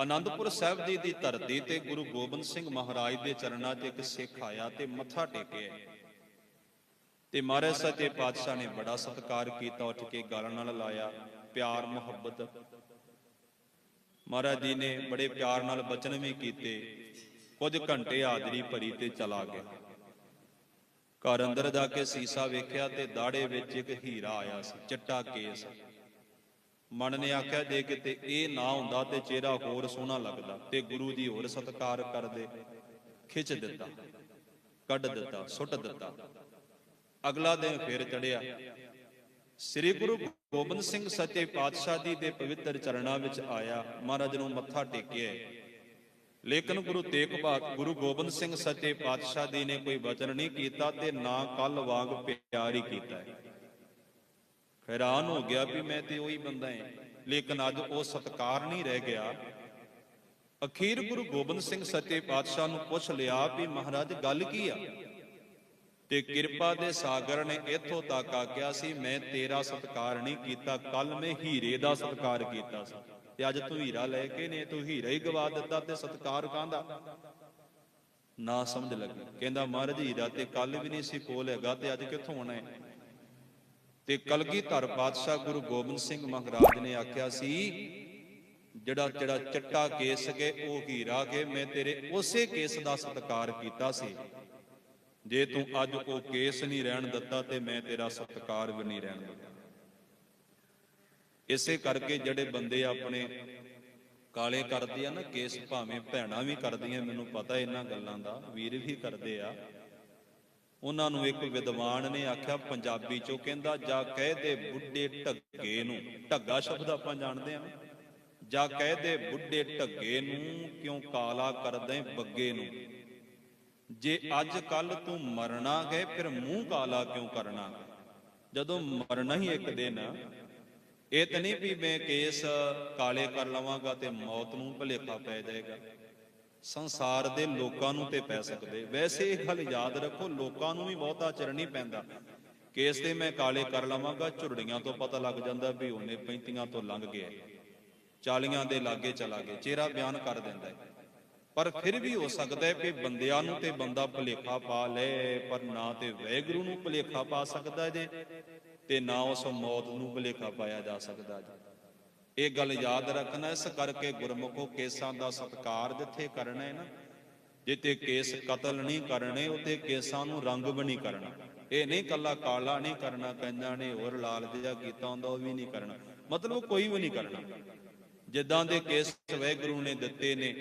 ਆਨੰਦਪੁਰ ਸਾਹਿਬ ਜੀ ਦੀ ਧਰਤੀ ਤੇ ਗੁਰੂ ਗੋਬਿੰਦ ਸਿੰਘ ਮਹਾਰਾਜ ਦੇ ਚਰਨਾਂ 'ਚ ਇੱਕ ਸਿੱਖ ਆਇਆ ਤੇ ਮੱਥਾ ਟੇਕਿਆ। ਤੇ ਮਹਾਰਾਜ ਸੱਚੇ ਪਾਤਸ਼ਾਹ ਨੇ ਬੜਾ ਸਤਿਕਾਰ ਕੀਤਾ, ਉੱਠ ਕੇ ਗਾਲ ਨਾਲ ਲਾਇਆ, ਪਿਆਰ, ਮੁਹੱਬਤ। ਮਹਾਰਾਜ ਜੀ ਨੇ ਬੜੇ ਪਿਆਰ ਨਾਲ ਬਚਨ ਵੀ ਕੀਤੇ। ਕੁਝ ਘੰਟੇ ਹਾਜ਼ਰੀ ਭਰੀ ਤੇ ਚਲਾ ਗਿਆ। ਘਰ ਅੰਦਰ ਜਾ ਕੇ ਸੀਸਾ ਵੇਖਿਆ ਤੇ ਦਾੜੇ ਵਿੱਚ ਇੱਕ ਹੀਰਾ ਆਇਆ ਸੀ, ਚਿੱਟਾ ਕੇਸ। ਮਨ ਨੇ ਆਖਿਆ, ਜੇ ਕਿਤੇ ਇਹ ਨਾ ਹੁੰਦਾ ਤੇ ਚਿਹਰਾ ਹੋਰ ਸੋਹਣਾ ਲੱਗਦਾ ਤੇ ਗੁਰੂ ਜੀ ਹੋਰ ਸਤਿਕਾਰ ਕਰਦੇ। ਖਿੱਚ ਦਿੱਤਾ, ਕੱਢ ਦਿੱਤਾ, ਸੁੱਟ ਦਿੱਤਾ। ਅਗਲਾ ਦਿਨ ਫੇਰ ਚੜਿਆ ਸ੍ਰੀ ਗੁਰੂ ਗੋਬਿੰਦ ਸਿੰਘ ਸੱਚੇ ਪਾਤਸ਼ਾਹ ਜੀ ਦੇ ਪਵਿੱਤਰ ਚਰਨਾਂ ਵਿੱਚ ਆਇਆ। ਮਹਾਰਾਜ ਨੂੰ ਮੱਥਾ ਟੇਕਿਆ। ਲੇਕਿਨ ਗੁਰੂ ਤੇਗ ਬਹਾਦਰ, ਗੁਰੂ ਗੋਬਿੰਦ ਸਿੰਘ ਸੱਚੇ ਪਾਤਸ਼ਾਹ ਜੀ ਨੇ ਕੋਈ ਵਚਨ ਨਹੀਂ ਕੀਤਾ ਤੇ ਨਾ ਕੱਲ ਵਾਂਗ ਪਿਆਰ ਹੀ ਕੀਤਾ। ਹੈਰਾਨ ਹੋ ਗਿਆ ਵੀ ਮੈਂ ਤੇ ਉਹੀ ਬੰਦਾ ਹਾਂ ਲੇਕਿਨ ਅੱਜ ਉਹ ਸਤਕਾਰ ਨਹੀਂ ਰਹਿ ਗਿਆ। ਅਖੀਰ ਗੁਰੂ ਗੋਬਿੰਦ ਸਿੰਘ ਸੱਚੇ ਪਾਤਸ਼ਾਹ ਨੂੰ ਪੁੱਛ ਲਿਆ ਵੀ ਮਹਾਰਾਜ, ਗੱਲ ਕੀ ਆ? ਤੇ ਕਿਰਪਾ ਦੇ ਸਾਗਰ ਨੇ ਇੱਥੋਂ ਤੱਕ ਆਖਿਆ ਸੀ, ਮੈਂ ਤੇਰਾ ਸਤਕਾਰ ਨਹੀਂ ਕੀਤਾ ਕੱਲ ਮੈਂ ਹੀਰੇ ਦਾ ਸਤਕਾਰ ਕੀਤਾ ਸੀ। ਤੇ ਅੱਜ ਤੂੰ ਹੀਰਾ ਲੈ ਕੇ ਨੇ, ਤੂੰ ਹੀਰਾ ਹੀ ਗਵਾ ਦਿੱਤਾ ਤੇ ਸਤਕਾਰ ਕਾਂਦਾ ਨਾ ਸਮਝ ਲੱਗੀ। ਕਹਿੰਦਾ, ਮਹਾਰਾਜ, ਹੀਰਾ ਤੇ ਕੱਲ ਵੀ ਨਹੀਂ ਸੀ, ਕੋਲ ਹੈਗਾ ਤੇ ਅੱਜ ਕਿੱਥੋਂ ਆਉਣਾ ਹੈ ਤੇ ਕਲਗੀਧਰ ਪਾਤਸ਼ਾਹ ਗੁਰੂ ਗੋਬਿੰਦ ਸਿੰਘ ਮਹਾਰਾਜ ਨੇ ਆਖਿਆ ਸੀ, ਜਿਹੜਾ ਜਿਹੜਾ ਚਿੱਟਾ ਕੇਸ ਕੇ, ਉਹ ਹੀਰਾ ਕੇ, ਮੈਂ ਤੇਰੇ ਉਸੇ ਕੇਸ ਦਾ ਸਤਕਾਰ ਕੀਤਾ ਸੀ। ਜੇ ਤੂੰ ਅੱਜ ਉਹ ਕੇਸ ਨਹੀਂ ਰਹਿਣ ਦਿੱਤਾ, ਤੇ ਮੈਂ ਤੇਰਾ ਸਤਕਾਰ ਵੀ ਨਹੀਂ ਰਹਿਣ ਦਿੱਤਾ। ਇਸੇ ਕਰਕੇ ਜਿਹੜੇ ਬੰਦੇ ਆਪਣੇ ਕਾਲੇ ਕਰਦੇ ਆ ਨਾ, ਕੇਸ ਭਾਵੇਂ ਭੈਣਾਂ ਵੀ ਕਰਦੀਆਂ, ਮੈਨੂੰ ਪਤਾ ਇਹਨਾਂ ਗੱਲਾਂ ਦਾ, ਵੀਰ ਵੀ ਕਰਦੇ ਆ। ਉਹਨਾਂ ਨੂੰ ਇੱਕ ਵਿਦਵਾਨ ਨੇ ਆਖਿਆ, ਪੰਜਾਬੀ ਚੋਂ ਕਹਿੰਦਾ, ਜਾ ਕਹਿ ਦੇ ਬੁੱਢੇ ਢੱਗੇ ਨੂੰ। ਢੱਗਾ ਸ਼ਬਦ ਆਪਾਂ ਜਾਣਦੇ ਆ ਨਾ ਜਾ ਕਹਿ ਦੇ ਬੁੱਢੇ ਢੱਗੇ ਨੂੰ ਕਿਉਂ ਕਾਲਾ ਕਰਦੇ ਬੱਗੇ ਨੂੰ? ਜੇ ਅੱਜ ਕੱਲ ਤੂੰ ਮਰਨਾ ਗਏ ਫਿਰ ਮੂੰਹ ਕਾਲਾ ਕਿਉਂ ਕਰਨਾ? ਜਦੋਂ ਮਰਨਾ ਹੀ ਇੱਕ ਦਿਨ, ਇਹ ਤਾਂ ਨਹੀਂ ਵੀ ਮੈਂ ਕੇਸ ਕਾਲੇ ਕਰ ਲਵਾਂਗਾ ਤੇ ਮੌਤ ਨੂੰ ਭਲੇਖਾ ਪੈ ਜਾਏਗਾ। ਸੰਸਾਰ ਦੇ ਲੋਕਾਂ ਨੂੰ ਤੇ ਪੈ ਸਕਦੇ। ਵੈਸੇ ਇਹ ਗੱਲ ਯਾਦ ਰੱਖੋ, ਲੋਕਾਂ ਨੂੰ ਵੀ ਬਹੁਤਾ ਚਿਰ ਨਹੀਂ ਪੈਂਦਾ। ਕੇਸ ਤੇ ਮੈਂ ਕਾਲੇ ਕਰ ਲਵਾਂਗਾ, ਝੁਰੜੀਆਂ ਤੋਂ ਪਤਾ ਲੱਗ ਜਾਂਦਾ ਵੀ ਉਹਨੇ 35 ਤੋਂ ਲੰਘ ਗਿਆ। 40 ਦੇ ਲਾਗੇ ਚਲਾ ਗਿਆ, ਚਿਹਰਾ ਬਿਆਨ ਕਰ ਦਿੰਦਾ ਹੈ। ਪਰ ਫਿਰ ਵੀ ਹੋ ਸਕਦਾ ਹੈ ਕਿ ਬੰਦਿਆਂ ਨੂੰ ਤੇ ਬੰਦਾ ਭੁਲੇਖਾ ਪਾ ਲੈ, ਪਰ ਨਾ ਤੇ ਵੈਗਰੂ ਨੂੰ ਭੁਲੇਖਾ ਪਾ ਸਕਦਾ ਜੇ, ਤੇ ਨਾ ਉਸ ਮੌਤ ਨੂੰ ਭੁਲੇਖਾ ਪਾਇਆ ਜਾ ਸਕਦਾ ਜੇ। ਇਹ ਗੱਲ ਯਾਦ ਰੱਖਣਾ, ਇਸ ਕਰਕੇ ਗੁਰਮੁਖੋ ਕੇਸਾਂ ਦਾ ਸਤਕਾਰ ਜਿੱਥੇ ਕਰਨਾ ਹੈ ਨਾ, ਜਿੱਥੇ ਕੇਸ ਕਤਲ ਨਹੀਂ ਕਰਨੇ ਉਤੇ ਕੇਸਾਂ ਨੂੰ ਰੰਗ ਵੀ ਨਹੀਂ ਕਰਨਾ। ਇਹ ਨਹੀਂ ਕੱਲਾ ਕਾਲਾ ਨਹੀਂ ਕਰਨਾ, ਕਹਿੰਦਾ ਨੇ ਹੋਰ ਲਾਲ ਜਿਹਾ ਕੀਤਾ ਹੁੰਦਾ, ਉਹ ਵੀ ਨਹੀਂ ਕਰਨਾ। ਮਤਲਬ ਕੋਈ ਵੀ ਨਹੀਂ ਕਰਨਾ। ਜਿੱਦਾਂ ਦੇ ਕੇਸ ਵੈਗਰੂ ਨੇ ਦਿੱਤੇ ਨੇ